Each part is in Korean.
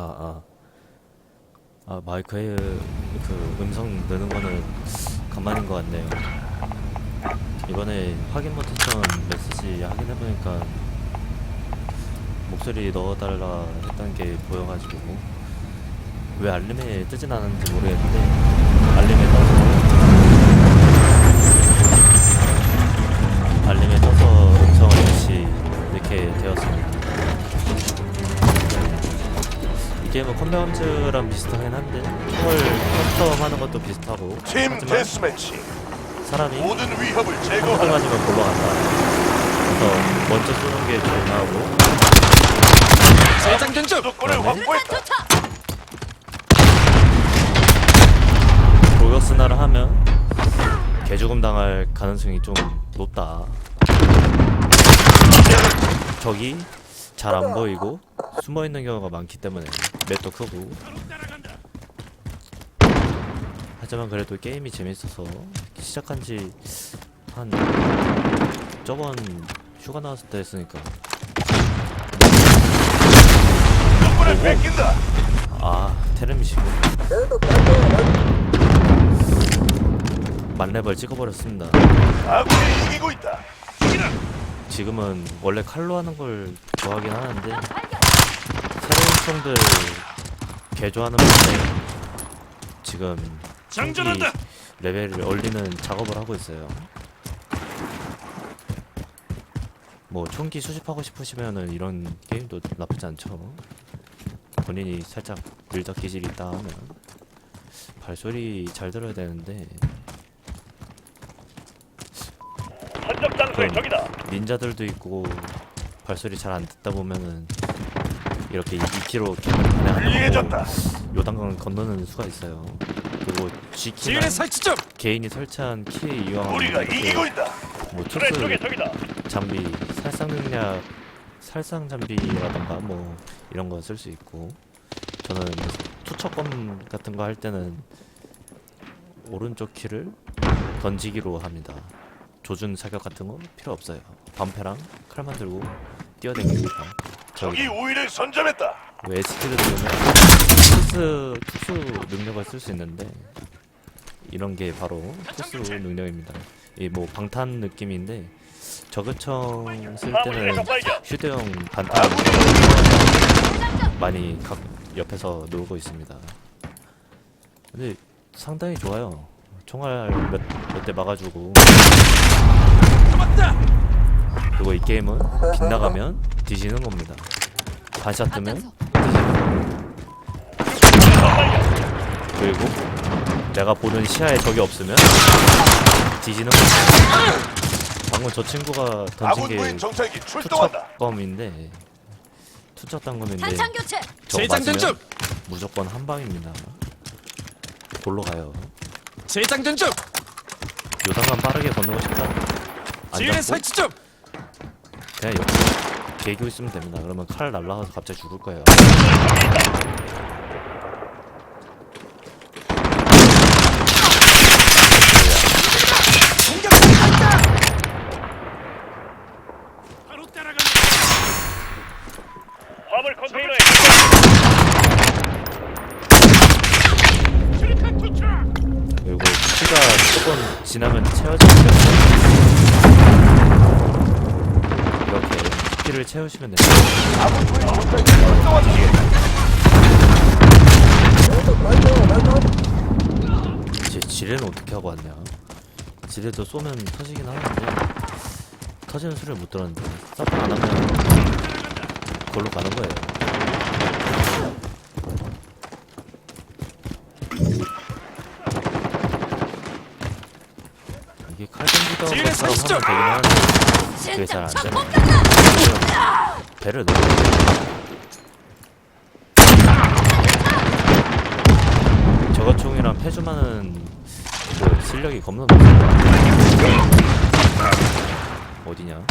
아, 아. 아, 마이크에 그 음성 넣는 거는 간만인 것 같네요. 이번에 확인 못했던 메시지 확인해보니까 목소리 넣어달라 했던 게 보여가지고 왜 알림에 뜨진 않았는지 모르겠는데 3라운드랑 비슷하긴 한데 총을 커스텀하는 것도 비슷하고 팀 하지만 데스매치 사람이 모든 위협을 한번 제거하라 맞으면 굴러간다 그래서 먼저 쏘는 게 중요하고 재장전 중! 주도권을 확보했다 도착! 도격스나를 하면 개죽음 당할 가능성이 좀 높다. 적이 잘 안 보이고 숨어 있는 경우가 많기 때문에 맵도 크고. 하지만 그래도 게임이 재밌어서 시작한 지 한 저번 휴가 나왔을 때 했으니까. 아 테르미시고. 만렙을 찍어버렸습니다. 아군이 이기고 있다. 지금은 원래 칼로 하는 걸 좋아하긴 하는데 총들 개조하는 건데 지금 장전한다. 레벨을 올리는 작업을 하고 있어요. 뭐 총기 수집하고 싶으시면은 이런 게임도 나쁘지 않죠. 본인이 살짝 빌더 기질이 있다 하면 발소리 잘 들어야 되는데 선적 장소에 그럼 적이다 닌자들도 있고 발소리 잘 안 듣다 보면은 이렇게 2km 기본판에 하는 불리해졌다 요단강 건너는 수가 있어요. 그리고 G키나 개인이 설치한 키에 이용하면 우리가 이기고 있다 뭐 적이다 장비, 살상 능력, 살상 장비라던가 뭐 이런 거 쓸 수 있고 저는 투척검 같은 거 할 때는 오른쪽 키를 던지기로 합니다. 조준 사격 같은 거 필요 없어요. 방패랑 칼만 들고 뛰어다닙니 다. 적이 우위를 선점했다 뭐 ST를 들면 투스 투수 능력을 쓸 수 있는데 이런 게 바로 투수 능력입니다. 이 뭐 방탄 느낌인데 저격총 쓸 때는 휴대용 반탄 많이 각 옆에서 놀고 있습니다. 근데 상당히 좋아요. 총알 몇몇대 막아주고 그리고 이 게임은 빗나가면 뒤지는 겁니다. 반샷 뜨면 그리고 내가 보는 시야에 적이 없으면 뒤지는 겁니다. 방금 저 친구가 던진 아군 게 무인 정찰기 출동한다 투척검인데 투척 단검인데 탄창 교체. 저거 맞으면 무조건 한 방입니다. 골로 가요. 세장 전적 요단간 빠르게 건너고 싶다. 안 지뢰 잡고 설치점 그냥 옆에 개교 있으면 됩니다. 그러면 칼 날라가서 갑자기 죽을 거예요. 바로 따라간다 화물 컨테이너에 수류탄 투척 그리고 키가 조금 지나면 채워지니까 이렇게 키를 채우시면 됩니다. 지, 지뢰는 어떻게 하고 왔냐? 지뢰도 쏘면 터지긴 하는데 터지는 소리를 못 들었는데 서프 안 하면 그걸로 가는 거예요. 이게 칼 것처럼 설치죠! 하면 되긴 하는데 그게 잘 실탄 안첫 되네. 배를 넣어. 저거 총이랑 패주만은 그 실력이 겁나 높아. 어디냐?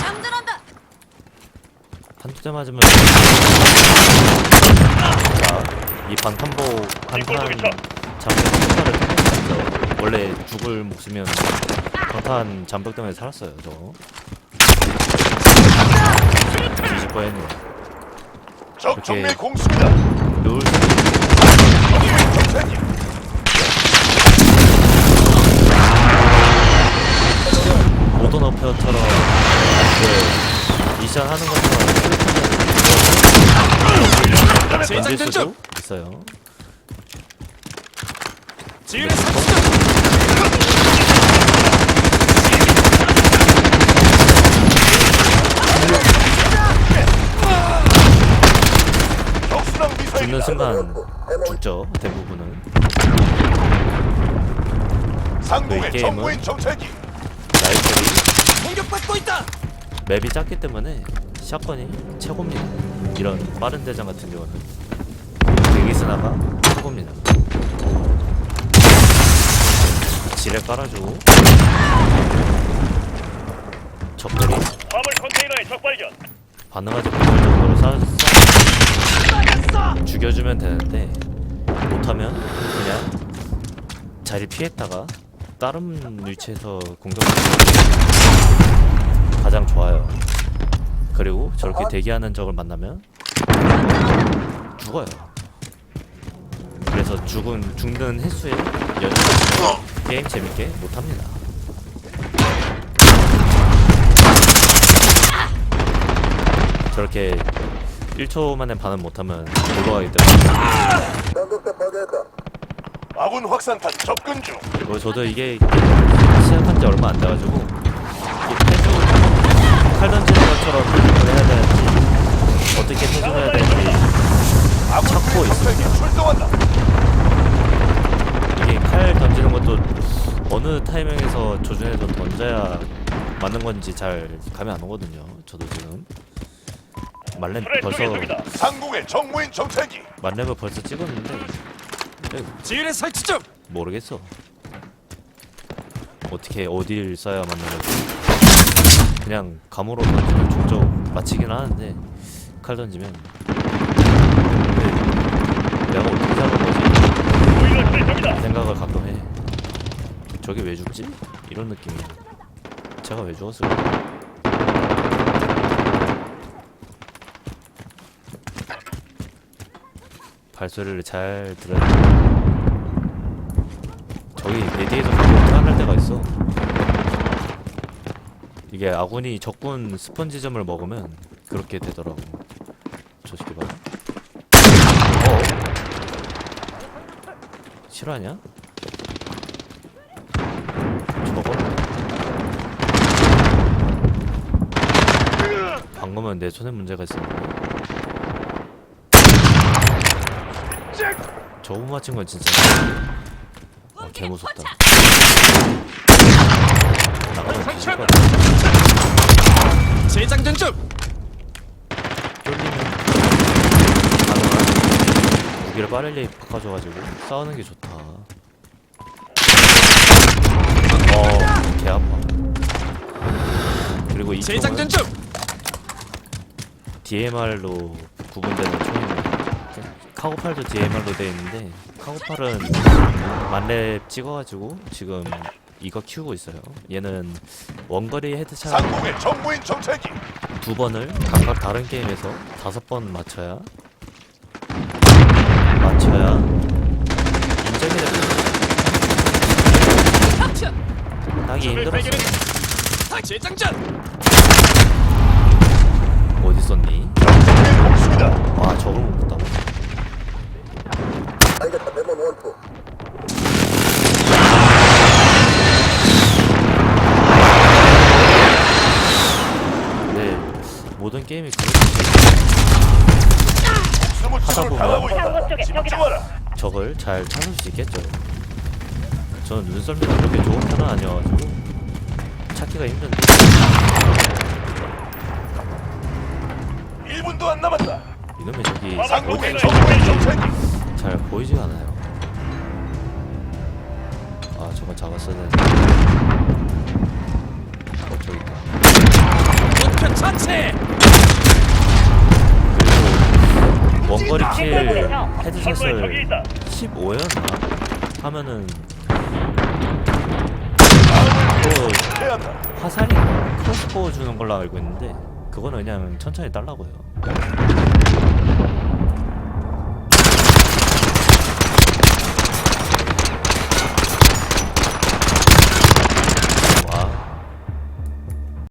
장전한다. 한두 대 맞으면 자, 이 방탄복 방탄 잠복 효과를 통해서 원래 죽을 목숨이었는데 방탄 잠복 때문에 살았어요 저거 뻔했네요. 적 이렇게- 정밀 공습이다. 롤 정밀 정찰기. 모던 어페어처럼 그 미션 하는 것처럼 던질 재장전 수도 중. 있어요. 지휘를 설치 중. 적수랑 미사일. 죽는 순간 죽죠. 대부분은 상공의 이 게임은- 정찰기. 라이플이 공격받고 있다. 맵이 작기 때문에 샷건이 최고입니다. 이런 빠른 대장 같은 경우는 대기스나가 최고입니다. 지뢰 깔아주고 적들이 화물 컨테이너의 적 발견. 반응하지 못할 정도로 쏴, 쏴 죽여주면 되는데 못하면 그냥 자리 피했다가 다른 위치에서 공격하는 게 가장 좋아요. 그리고 저렇게 대기하는 적을 만나면 죽어요. 그래서 죽은 죽는 횟수에 연습 게임 재밌게 못합니다. 저렇게 1초 만에 반응 못하면 올라가기 때문에 아군 확산탄 접근 중. 그리고 저도 이게 시작한 지 얼마 안 돼가지고 이게 태조 칼 던지는 것처럼 태조를 해야 되는지 어떻게 태조를 해야 되는지 아군 찾고 정찰기 출동한다. 이게 칼 던지는 것도 어느 타이밍에서 조준해서 던져야 맞는 건지 잘 감이 안 오거든요. 저도 지금 말렘 프레 벌써. 상공의 정무인 정찰기. 말렘을 벌써 찍었는데 에, 지휘를 설치 중. 모르겠어. 어떻게 어딜 써야 맞는 거지? 그냥 감으로 던지면 종종 맞히긴 하는데 칼 던지면 근데 내가 어떻게 사는 거지? 보일러 실의 적이다. 이 생각을 가끔 해. 저게 왜 죽지? 이런 느낌이야. 제가 왜 죽었을까? 발소리를 잘 들어야 돼. 저기 레디에서 가끔 태어날 때가 있어. 이게 아군이 적군 스펀지점을 먹으면 그렇게 되더라고. 저 새끼 봐. 어? 실화냐? 저거? 방금은 내 손에 문제가 있었는데. 저거 못 맞힌 건 진짜. 아, 개무섭다. 나가면 뒤질 것 같아 재장전 중. 쫄리면 가능한 무기를 빠르게 바꿔줘가지고 싸우는 게 좋다. 어개 아파. 그리고 이 총은 재장전 중. DMR로 구분되는 총입니다. 카고팔도 DMR로 되어 있는데 카고팔은 만렙 찍어가지고 지금 이거 키우고 있어요. 얘는 원거리 헤드샷 상공의 정무인 정찰기. 두 번을 각각 다른 게임에서 다섯 번 맞춰야 맞춰야 인정이 됩니다. 하기 힘들었어. 재장전. 어디 있었니? 와 저걸 못 봤다. 네 모든 게임이 쪽으로 보면 가고 있다. 집중하라. 적을 잘 찾을 수 있겠죠. 저는 눈썰미가 그렇게 좋은 편은 아니어가지고 찾기가 힘든데 1분도 안 남았다. 이놈의 적이 상공의 정무인 정찰기. 잘 보이지가 않아요. 아 저건 잡았어야 되는데 어 저기 있다. 목표 처치. 그리고 원거리 킬 헤드샷을 적이 있다. 15였나 하면은 또 해야 한다. 화살인가 크로스보우 주는 걸로 알고 있는데 그건 왜냐면 천천히 달라고요.